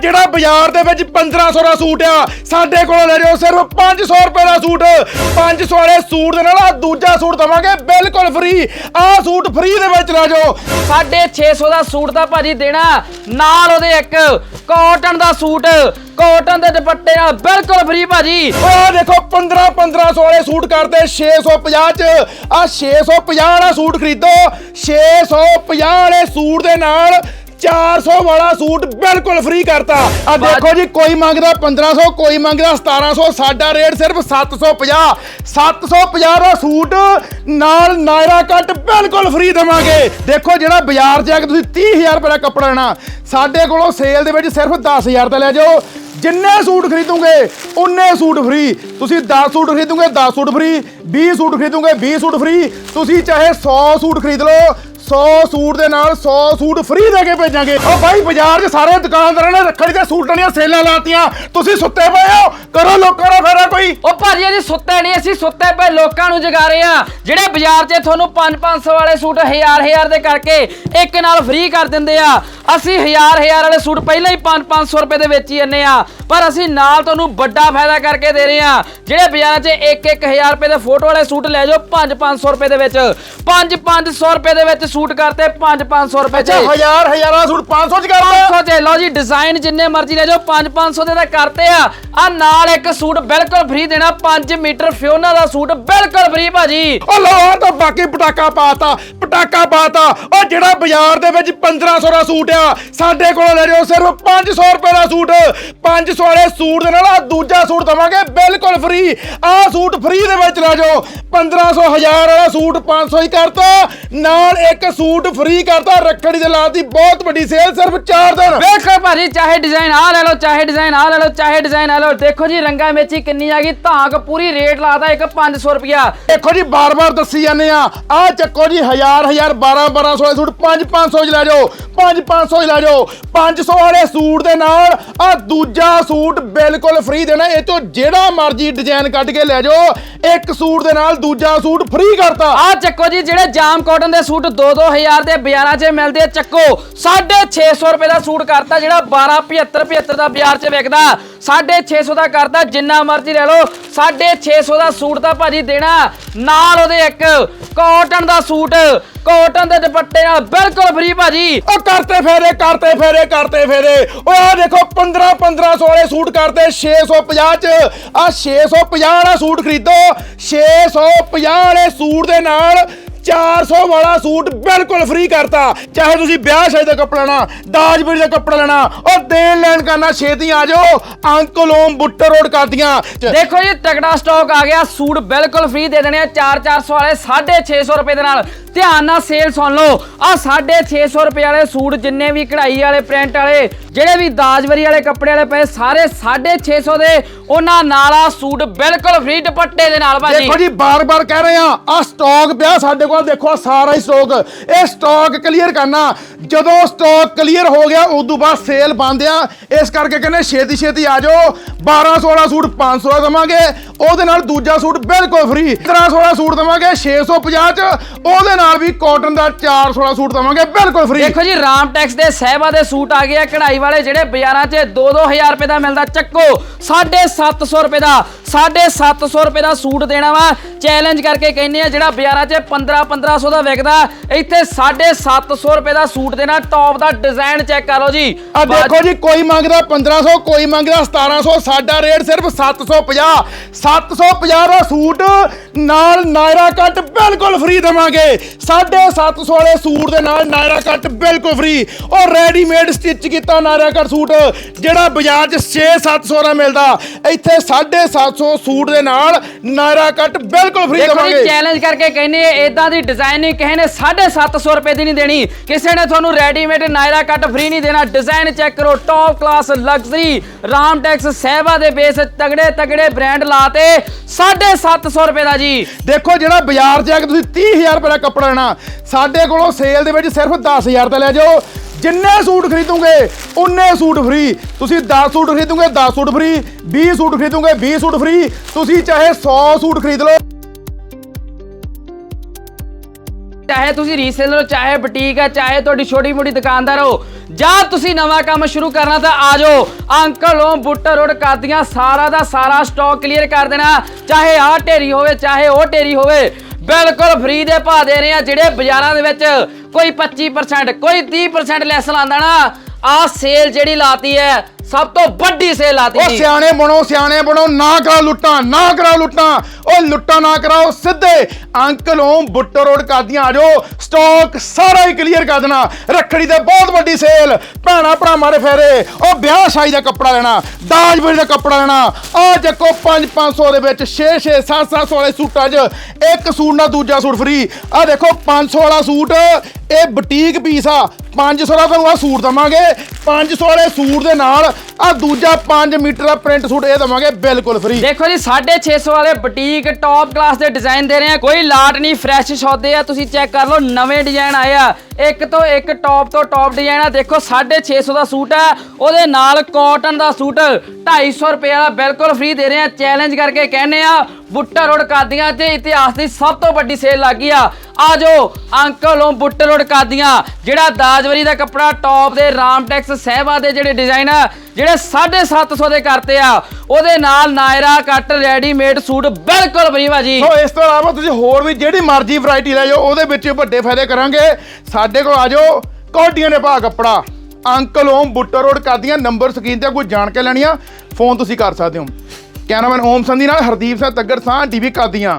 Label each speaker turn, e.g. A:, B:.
A: ਜਿਹੜਾ ਬਾਜ਼ਾਰ ਦੇ ਵਿੱਚ 1500 ਦਾ ਸੂਟ ਆ ਸਾਡੇ ਕੋਲੋਂ ਲੈ ਜਾਓ ਸਿਰਫ 500 ਰੁਪਏ ਦਾ ਸੂਟ। 500 ਵਾਲੇ ਸੂਟ ਦੇ ਨਾਲ ਆ ਦੂਜਾ ਸੂਟ ਦਵਾਂਗੇ ਬਿਲਕੁਲ ਫ੍ਰੀ ਆਹ ਸੂਟ ਫ੍ਰੀ ਦੇ ਵਿੱਚ ਲੈ ਜਾਓ।
B: 650 ਦਾ ਸੂਟ ਤਾਂ ਭਾਜੀ ਦੇਣਾ। ਨਾਲ ਉਹਦੇ ਇੱਕ ਕਾਟਨ ਦਾ ਸੂਟ ਕਾਟਨ ਦੇ ਦੁਪੱਟੇ ਨਾਲ ਬਿਲਕੁਲ ਫ੍ਰੀ ਭਾਜੀ।
A: ਓਏ ਆਹ ਦੇਖੋ 15 1500 ਵਾਲੇ ਸੂਟ ਕਰਦੇ 650 ਚ। ਆ 650 ਵਾਲਾ ਸੂਟ ਖਰੀਦੋ। 650 ਵਾਲੇ ਸੂਟ ਦੇ ਨਾਲ 400 ਵਾਲਾ ਸੂਟ ਬਿਲਕੁਲ ਫ੍ਰੀ ਕਰਤਾ। ਆ ਦੇਖੋ ਜੀ ਕੋਈ ਮੰਗਦਾ 1500 ਕੋਈ ਮੰਗਦਾ 1700 ਸਾਡਾ ਰੇਟ ਸਿਰਫ 750 750 ਦਾ ਸੂਟ ਨਾਲ ਨਾਇਰਾ ਕੱਟ ਬਿਲਕੁਲ ਫ੍ਰੀ ਦਵਾਂਗੇ। ਦੇਖੋ ਜਿਹੜਾ ਬਾਜ਼ਾਰ ਜਾ ਕੇ ਤੁਸੀਂ 30000 ਰੁਪਏ ਦਾ ਕੱਪੜਾ ਲੈਣਾ ਸਾਡੇ ਕੋਲੋਂ ਸੇਲ ਦੇ ਵਿੱਚ ਸਿਰਫ 10000 ਤੇ ਲੈ ਜਾਓ। ਜਿੰਨੇ ਸੂਟ ਖਰੀਦੋਗੇ ਉਨੇ ਸੂਟ ਫ੍ਰੀ ਤੁਸੀਂ 10 ਸੂਟ ਖਰੀਦੋਗੇ 10 ਸੂਟ ਫ੍ਰੀ 20 ਸੂਟ ਖਰੀਦੋਗੇ 20 ਸੂਟ ਫ੍ਰੀ ਤੁਸੀਂ ਚਾਹੇ 100 ਸੂਟ ਖਰੀਦ ਲਓ 100 ਸੂਟ ਦੇ ਨਾਲ 100 ਸੂਟ ਫ੍ਰੀ ਦੇ ਕੇ ਭੇਜਾਂਗੇ। ਓ ਭਾਈ ਬਾਜ਼ਾਰ 'ਚ ਸਾਰੇ ਦੁਕਾਨਦਾਰਾਂ ਨੇ ਰੱਖੜੀ ਤੇ ਸੂਟਾਂ ਦੀਆਂ ਸੇਲਾਂ ਲਾਤੀਆਂ। ਤੁਸੀਂ ਸੁੱਤੇ ਪਏ ਹੋ। ਕਰੋ ਲੋਕਾਂ ਦਾ ਫੇਰਾ ਕੋਈ।
B: ਉਹ ਭਾਜੀ, ਅਸੀਂ ਸੁੱਤੇ ਨਹੀਂ, ਅਸੀਂ ਸੁੱਤੇ ਪਏ ਲੋਕਾਂ ਨੂੰ ਜਗਾ ਰਹੇ ਆ ਜਿਹੜੇ ਬਾਜ਼ਾਰ 'ਚ ਤੁਹਾਨੂੰ 5-500 ਵਾਲੇ ਸੂਟ ਹਜ਼ਾਰ ਹਜ਼ਾਰ ਦੇ ਕਰਕੇ ਇੱਕ ਨਾਲ ਫ੍ਰੀ ਕਰ ਦਿੰਦੇ ਆ, ਅਸੀਂ ਹਜ਼ਾਰ ਹਜ਼ਾਰ ਵਾਲੇ ਸੂਟ ਪਹਿਲਾਂ ਹੀ 5-500 ਰੁਪਏ ਦੇ ਵੇਚੀ ਜੰਨੇ ਆ। ਪਰ ਅਸੀਂ ਨਾਲ ਤੁਹਾਨੂੰ ਵੱਡਾ ਫਾਇਦਾ ਕਰਕੇ ਦੇ ਰਹੇ ਆ ਜਿਹੜੇ ਬਾਜ਼ਾਰਾਂ 'ਚ 1-1000 ਰੁਪਏ ਦੇ ਫੋਟੋ ਵਾਲੇ ਸੂਟ ਲੈ ਜਾਓ 5-500 ਰੁਪਏ ਦੇ ਵਿੱਚ। 5-500 ਰੁਪਏ ਦੇ ਵਿੱਚ ਸੂਟ ਕਰਤੇ 5-500 ਰੁਪਏ 'ਚ
A: ਅੱਛਾ ਹਜ਼ਾਰ ਹਜ਼ਾਰਾਂ ਸੂਟ 500 ਚ ਕਰਦਾ
B: 500 ਚ ਲਓ ਜੀ ਡਿਜ਼ਾਈਨ ਜਿੰਨੇ ਮਰਜ਼ੀ ਲੈ ਜਾਓ 5-500 ਦੇ ਤਾਂ ਕਰਤੇ ਆ। ਆ ਨਾਲ ਇੱਕ ਸੂਟ ਬਿਲਕੁਲ ਫ੍ਰੀ ਦੇਣਾ 5 ਮੀਟਰ ਫਿਓਨਾ ਦਾ ਸੂਟ ਬਿਲਕੁਲ ਫ੍ਰੀ ਭਾਜੀ।
A: ਓ ਲਓ ਆਹ ਤਾਂ ਬਾਕੀ ਪਟਾਕਾ ਪਾਤਾ ਪਟਾਕਾ ਪਾਤਾ। ਓ ਜਿਹੜਾ ਬਾਜ਼ਾਰ ਦੇ ਵਿੱਚ 1500 ਦਾ ਸੂਟ ਆ ਸਾਡੇ ਕੋਲੋਂ ਲੈ ਜਾਓ ਸਿਰਫ 500 ਰੁਪਏ ਦਾ ਸੂਟ। 500 ਵਾਲੇ ਸੂਟ ਦੇ ਨਾਲ ਆ ਦੂਜਾ ਸੂਟ ਦਵਾਂਗੇ ਬਿਲਕੁਲ ਫ੍ਰੀ ਆਹ ਸੂਟ ਫ੍ਰੀ ਦੇ ਵਿੱਚ ਲੈ ਜਾਓ। 1500 ਹਜ਼ਾਰ ਵਾਲਾ ਸੂਟ 500 ਹੀ ਕਰਤਾ। ਨਾਲ ਇੱਕ ਸੂਟ ਫ੍ਰੀ ਕਰਤਾ ਰੱਖੜੀ ਦੇ ਲਾਤ ਬਹੁਤ ਵੱਡੀ ਸੇਲ ਸਿਰਫ 4 ਦਿਨ।
B: ਵੇਖੋ ਭਾਜੀ ਚਾਹੇ ਡਿਜ਼ਾਈਨ ਆ ਲੈ ਲਓ ਚਾਹੇ ਡਿਜ਼ਾਈਨ ਆ ਲੈ ਲਓ ਚਾਹੇ ਡਿਜ਼ਾਈਨ ਆ ਲਓ। ਦੇਖੋ ਜੀ ਰੰਗਾ ਮੇਚੀ ਕਿੰਨੀ ਆ ਗਈ ਧਾਕ ਪੂਰੀ ਰੇਟ ਲਾਤਾ ਇੱਕ 500 ਰੁਪਿਆ
A: ਦੇਖੋ ਜੀ ਬਾਰ-ਬਾਰ ਦੱਸੀ ਜਾਂਦੇ ਆ ਆ ਚੱਕੋ ਜੀ ਹਜ਼ਾਰ ਹਜ਼ਾਰ 12 1200 ਵਾਲੇ ਸੂਟ 5 500 ਚ ਲੈ ਜਾਓ 5 500 ਚ ਲੈ ਜਾਓ 500 ਵਾਲੇ ਸੂਟ ਦੇ ਨਾਲ ਆ ਦੂਜਾ ਸੂਟ ਬਿਲਕੁਲ ਫ੍ਰੀ ਦੇਣਾ ਇਹ ਤੋਂ ਜਿਹੜਾ ਮਰਜ਼ੀ ਡਿਜ਼ਾਈਨ ਕੱਢ ਕੇ ਲੈ ਜਾਓ ਇੱਕ ਸੂਟ ਦੇ ਨਾਲ ਦੂਜਾ ਸੂਟ ਫ੍ਰੀ ਕਰਤਾ।
B: ਆ ਚੱਕੋ ਜੀ, ਜਿਹੜੇ ਜਾਮ ਕਾਟਨ ਦੇ ਸੂਟ 2-2000 ਦੇ ਬਾਜ਼ਾਰਾਂ 'ਚ ਮਿਲਦੇ ਆ, ਚੱਕੋ। 650 ਰੁਪਏ ਦਾ ਸੂਟ ਕਰਤਾ, ਜਿਹੜਾ 12 75 75 ਦਾ ਬਾਜ਼ਾਰ 'ਚ ਵਿਕਦਾ। 650 ਦਾ ਕਰਤਾ ਜਿੰਨਾ ਮਰਜ਼ੀ ਲੈ ਲਓ। 650 ਦਾ ਸੂਟ ਤਾਂ ਭਾਜੀ ਦੇਣਾ। ਨਾਲ ਉਹਦੇ ਇੱਕ ਕਾਟਨ ਦਾ ਸੂਟ ਕਾਟਨ ਦੇ ਦੁਪੱਟੇ ਨਾਲ ਬਿਲਕੁਲ ਫ੍ਰੀ ਭਾਜੀ।
A: ਉਹ ਕਰਤੇ ਫੇਰੇ ਕਰਤੇ ਫੇਰੇ ਕਰਤੇ ਫੇਰੇ। ਓਏ ਆ ਦੇਖੋ 15 1500 ਵਾਲੇ ਸੂਟ ਕਰਦੇ 650 ਚ। ਆ 650 ਵਾਲਾ ਸੂਟ ਖਰੀਦੋ। 650 ਵਾਲੇ ਸੂਟ ਦੇ ਨਾਲ 400 ਵਾਲਾ ਸੂਟ ਬਿਲਕੁਲ ਫ੍ਰੀ ਕਰਤਾ। ਚਾਹੇ ਤੁਸੀਂ ਵਿਆਹ ਸ਼ਾਦੀ ਦਾ ਕੱਪੜਾ ਲੈਣਾ ਦਾਜਬਰੀ ਦਾ ਕੱਪੜਾ ਲੈਣਾ ਉਹ ਦੇਣ ਲੈਣ ਕਰਨਾ ਛੇਤੀ ਆ ਜਾਓ। ਅੰਕਲ ਓਮ ਬੁੱਟਰ ਰੋਡ ਕਰਦੀਆਂ।
B: ਦੇਖੋ ਜੀ ਤਗੜਾ ਸਟਾਕ ਆ ਗਿਆ ਸੂਟ ਬਿਲਕੁਲ ਫ੍ਰੀ ਦੇ ਦੇਣੇ ਆ 4-400 ਵਾਲੇ 650 ਰੁਪਏ ਦੇ ਨਾਲ। ਧਿਆਨ ਨਾਲ ਸੇਲ ਸੁਣ ਲਓ ਆ 650 ਰੁਪਏ ਵਾਲੇ ਸੂਟ ਜਿੰਨੇ ਵੀ ਕਢਾਈ ਵਾਲੇ ਪ੍ਰਿੰਟ ਵਾਲੇ ਜਿਹੜੇ ਵੀ ਦਾਜਵਰੀ ਵਾਲੇ ਕੱਪੜੇ ਵਾਲੇ ਪਏ ਸਾਰੇ 650 ਦੇ। ਉਹਨਾਂ ਨਾਲ ਆ ਸੂਟ ਬਿਲਕੁਲ ਫ੍ਰੀ ਦੁਪੱਟੇ ਦੇ ਨਾਲ ਭਾਜੀ।
A: ਦੇਖੋ ਜੀ ਬਾਰ-ਬਾਰ ਕਹਿ ਰਹੇ ਆ ਆ ਸਟਾਕ ਪਿਆ ਸਾਡੇ ਕੋਲ ਦੇਖੋ ਸਾਰਾ ਹੀ ਸਟਾਕ ਇਹ ਸਟਾਕ ਕਲੀਅਰ ਕਰਨਾ। ਜਦੋਂ ਸਟਾਕ ਕਲੀਅਰ ਹੋ ਗਿਆ ਉਸ ਤੋਂ ਬਾਅਦ ਸੇਲ ਬੰਦ ਆ। ਇਸ ਕਰਕੇ ਕਹਿੰਦੇ ਛੇਤੀ ਛੇਤੀ ਆ ਜਾਓ। 1200 ਵਾਲਾ ਸੂਟ 500 ਦਾ ਦਵਾਂਗੇ। ਉਹਦੇ ਨਾਲ ਦੂਜਾ ਸੂਟ ਬਿਲਕੁਲ ਫ੍ਰੀ 1300 ਵਾਲਾ ਸੂਟ ਦਵਾਂਗੇ 650 ਚ। ਉਹਦੇ ਨਾਲ ਵੀ ਕਾਟਨ ਦਾ 400 ਵਾਲਾ ਸੂਟ ਦਵਾਂਗੇ, ਬਿਲਕੁਲ ਫ੍ਰੀ
B: ਦੇਖੋ ਜੀ, ਰਾਮ ਟੈਕਸ ਦੇ ਸਹਿਬਾ ਦੇ ਸੂਟ ਆ ਗਏ ਆ। ਕਢਾਈ ਵਾਲੇ ਜਿਹੜੇ ਬਾਜ਼ਾਰਾਂ 'ਚ 2-2000 ਰੁਪਏ ਦਾ ਮਿਲਦਾ, ਚੱਕੋ। 750 ਰੁਪਏ ਦਾ 750 ਰੁਪਏ ਦਾ ਸੂਟ ਦੇਣਾ ਵਾ। ਚੈਲੰਜ ਕਰਕੇ ਕਹਿੰਦੇ ਆ, ਜਿਹੜਾ ਬਾਜ਼ਾਰਾਂ 'ਚ 15-1500 ਦਾ ਵਿਕਦਾ। ਇੱਥੇ 750 ਰੁਪਏ ਦਾ ਸੂਟ ਦੇਣਾ ਟੌਪ ਦਾ ਡਿਜ਼ਾਈਨ ਚੈੱਕ ਕਰ ਲਓ ਜੀ।
A: ਆ ਦੇਖੋ ਜੀ ਕੋਈ ਮੰਗਦਾ 1500 ਕੋਈ ਮੰਗਦਾ 1700 ਸਾਡਾ ਰੇਟ ਸਿਰਫ 750 750 ਦਾ ਸੂਟ ਨਾਲ ਨਾਇਰਾ ਕੱਟ ਬਿਲਕੁਲ ਫ੍ਰੀ ਦਵਾਂਗੇ। 750 ਵਾਲੇ ਸੂਟ ਦੇ ਨਾਲ ਨਾਇਰਾ ਕੱਟ ਬਿਲਕੁਲ ਫ੍ਰੀ ਉਹ ਰੈਡੀਮੇਡ ਸਟਿਚ ਕੀਤਾ ਨਾਇਰਾ ਕੱਟ ਸੂਟ ਜਿਹੜਾ ਬਾਜ਼ਾਰ 'ਚ 6-700 ਦਾ ਮਿਲਦਾ। ਇੱਥੇ 750 ਸੂਟ ਦੇ ਨਾਲ ਨਾਇਰਾ ਕੱਟ ਬਿਲਕੁਲ ਫ੍ਰੀ
B: ਦੇਖੋ ਜੀ
A: ਦਵਾਂਗੇ।
B: ਚੈਲੰਜ ਕਰਕੇ ਕਹਿੰਦੇ ਇਦਾਂ ਦੀ ਡਿਜ਼ਾਈਨਿੰਗ ਕਿਸੇ ਨੇ 750 ਰੁਪਏ ਦੀ ਨਹੀਂ ਦੇਣੀ। ਕਿਸੇ ਨੇ ਤੁਹਾਨੂੰ ਰੈਡੀਮੇਡ ਨਾਇਰਾ ਕੱਟ ਫ੍ਰੀ ਨਹੀਂ ਦੇਣਾ। ਡਿਜ਼ਾਈਨ ਚੈੱਕ ਕਰੋ ਟੌਪ ਕਲਾਸ ਲਗਜ਼ਰੀ ਰਾਮ ਟੈਕਸ ਦੇ ਬੇਸ ਤਗੜੇ ਤਗੜੇ ਬ੍ਰਾਂਡ ਲਾਤੇ। 750 ਰੁਪਏ ਦਾ ਜੀ।
A: ਦੇਖੋ ਜਿਹੜਾ ਬਾਜ਼ਾਰ ਜਾ ਕੇ ਤੁਸੀਂ 30000 ਰੁਪਏ ਦਾ ਕੱਪੜਾ ਲੈਣਾ, ਸਾਡੇ ਕੋਲੋਂ ਸੇਲ ਦੇ ਵਿੱਚ ਸਿਰਫ 10000 ਦਾ ਲੈ ਜਾਓ। ਜਿੰਨੇ ਸੂਟ ਖਰੀਦੋਗੇ, ਉਨੇ ਸੂਟ ਫ੍ਰੀ ਤੁਸੀਂ 10 ਸੂਟ ਖਰੀਦੋਗੇ 10 ਸੂਟ ਫ੍ਰੀ 20 ਸੂਟ ਖਰੀਦੋਗੇ 20 ਸੂਟ ਫ੍ਰੀ ਤੁਸੀਂ ਚਾਹੇ 100 ਸੂਟ ਖਰੀਦ ਲਓ।
B: ਚਾਹੇ ਤੁਸੀਂ ਰੀਸੇਲਰ ਹੋ, ਚਾਹੇ ਬੁਟੀਕ ਹੈ, ਚਾਹੇ ਤੁਹਾਡੀ ਛੋਟੀ ਮੋਟੀ ਦੁਕਾਨਦਾਰ ਹੋ, ਜਾਂ ਤੁਸੀਂ ਨਵਾਂ ਕੰਮ ਸ਼ੁਰੂ ਕਰਨਾ ਤਾਂ ਆ ਜਾਓ। Uncle home Buttar road Qadian ਸਾਰਾ ਦਾ ਸਾਰਾ ਸਟਾਕ ਕਲੀਅਰ ਕਰ ਦੇਣਾ। ਚਾਹੇ ਆਹ ਢੇਰੀ ਹੋਵੇ, ਚਾਹੇ ਉਹ ਢੇਰੀ ਹੋਵੇ, ਬਿਲਕੁਲ ਫ੍ਰੀ ਦੇ ਭਾਅ ਦੇ ਰਹੇ ਆ, ਜਿਹੜੇ ਬਾਜ਼ਾਰਾਂ ਦੇ ਵਿੱਚ ਕੋਈ 25% ਕੋਈ 30% ਲੈਸ ਲਾਉਂਦਾ ਨਾ, ਆਹ ਸੇਲ ਜਿਹੜੀ ਲਾਤੀ ਹੈ ਸਭ ਤੋਂ ਵੱਡੀ ਸੇਲ ਲਾਤੀ
A: ਉਹ
B: ਜੀ
A: ਸਿਆਣੇ ਬਣੋ ਸਿਆਣੇ ਬਣੋ ਨਾ ਕਰਾਓ ਲੁੱਟਾਂ ਨਾ ਕਰਾਓ ਲੁੱਟਾਂ। ਉਹ ਲੁੱਟਾਂ ਨਾ ਕਰਾਓ ਸਿੱਧੇ ਅੰਕਲ ਬੁੱਟਰ ਰੋਡ ਕਾਦੀਆਂ ਆ ਜਾਓ। ਸਟਾਕ ਸਾਰਾ ਹੀ ਕਲੀਅਰ ਕਰ ਦੇਣਾ। ਰੱਖੜੀ ਤੇ ਬਹੁਤ ਵੱਡੀ ਸੇਲ। ਭੈਣਾ ਭਰਾਵਾਂ ਦੇ ਫੇਰੇ। ਉਹ ਵਿਆਹ ਸ਼ਾਦੀ ਦਾ ਕੱਪੜਾ ਲੈਣਾ ਦਾਜ ਬੇੜੀ ਦਾ ਕੱਪੜਾ ਲੈਣਾ। ਆ ਚੱਕੋ 5 500 ਦੇ ਵਿੱਚ 6 6 7 700 ਵਾਲੇ ਸੂਟਾਂ 'ਚ। ਇੱਕ ਸੂਟ ਨਾਲ ਦੂਜਾ ਸੂਟ ਫ੍ਰੀ ਆ ਦੇਖੋ 500 ਵਾਲਾ ਸੂਟ ਇਹ ਬੁਟੀਕ ਪੀਸ ਆ। 500 ਦਾ ਤੁਹਾਨੂੰ ਆ ਸੂਟ ਦਵਾਂਗੇ। 500 ਵਾਲੇ ਸੂਟ ਦੇ ਨਾਲ ਆ ਦੂਜਾ 5 ਮੀਟਰ ਦਾ ਪ੍ਰਿੰਟ ਸੂਟ ਇਹ ਦਵਾਂਗੇ ਬਿਲਕੁਲ ਫ੍ਰੀ
B: ਦੇਖੋ ਜੀ 650 ਵਾਲੇ ਬੁਟੀਕ ਟੌਪ ਕਲਾਸ ਦੇ ਡਿਜ਼ਾਈਨ ਦੇ ਰਹੇ ਆ। ਕੋਈ ਲਾਟ ਨਹੀਂ ਫਰੈਸ਼ ਸੌਦੇ ਆ। ਤੁਸੀਂ ਚੈੱਕ ਕਰ ਲਓ, ਨਵੇਂ ਡਿਜ਼ਾਈਨ ਆਏ ਆ। ਇੱਕ ਤੋਂ ਇੱਕ ਟੌਪ ਤੋਂ ਟੌਪ ਡਿਜ਼ਾਈਨ ਆ। ਦੇਖੋ 650 ਦਾ ਸੂਟ ਆ। ਉਹਦੇ ਨਾਲ ਕਾਟਨ ਦਾ ਸੂਟ 250 ਰੁਪਏ ਵਾਲਾ ਬਿਲਕੁਲ ਫ੍ਰੀ ਦੇ ਰਹੇ ਆ। ਚੈਲੰਜ ਕਰਕੇ ਕਹਿੰਨੇ ਆ, ਬੁੱਟਾ ਰੋਡ ਕਾਦੀਆਂ ਤੇ ਇਤਿਹਾਸ ਦੀ ਸਭ ਤੋਂ ਵੱਡੀ ਸੇਲ ਲੱਗੀ ਆ। ਆ ਜਾਓ uncle home Butta road Qadian ਜਿਹੜਾ ਦਾਜਵਰੀ ਦਾ ਕੱਪੜਾ ਟੌਪ ਦੇ ਰਾਮਟੈਕਸ ਸਹਿਬਾ ਦੇ ਜਿਹੜੇ ਡਿਜ਼ਾਈਨ ਆ, ਜਿਹੜੇ 750 ਦੇ ਕਰਤੇ ਆ। ਉਹਦੇ ਨਾਲ ਨਾਇਰਾ ਕੱਟ ਰੈਡੀਮੇਡ ਸੂਟ ਬਿਲਕੁਲ ਫ੍ਰੀ ਭਾਜੀ।
A: ਸੋ ਇਸ ਤੋਂ ਇਲਾਵਾ ਤੁਸੀਂ ਹੋਰ ਵੀ ਜਿਹੜੀ ਮਰਜ਼ੀ ਵੈਰਾਈਟੀ ਲੈ ਜਾਓ, ਉਹਦੇ ਵਿੱਚ ਵੱਡੇ ਫਾਇਦੇ ਕਰਾਂਗੇ। ਸਾਡੇ ਕੋਲ ਆ ਜਾਓ, ਕੋਡੀਆਂ ਦੇ ਭਾਅ ਕੱਪੜਾ। Uncle home Buttar road Qadian number screen ਤੇ ਕੋਈ ਜਾਣ ਕੇ ਲੈਣੀਆਂ, ਫੋਨ ਤੁਸੀਂ ਕਰ ਸਕਦੇ ਹੋ। ਕੈਮਰਾਮੈਨ ਓਮ ਸੰਧੀ ਨਾਲ ਹਰਦੀਪ ਸਿੰਘ ਤੱਗਰ ਸਾਹ ਟੀਵੀ ਕਾਦੀਆਂ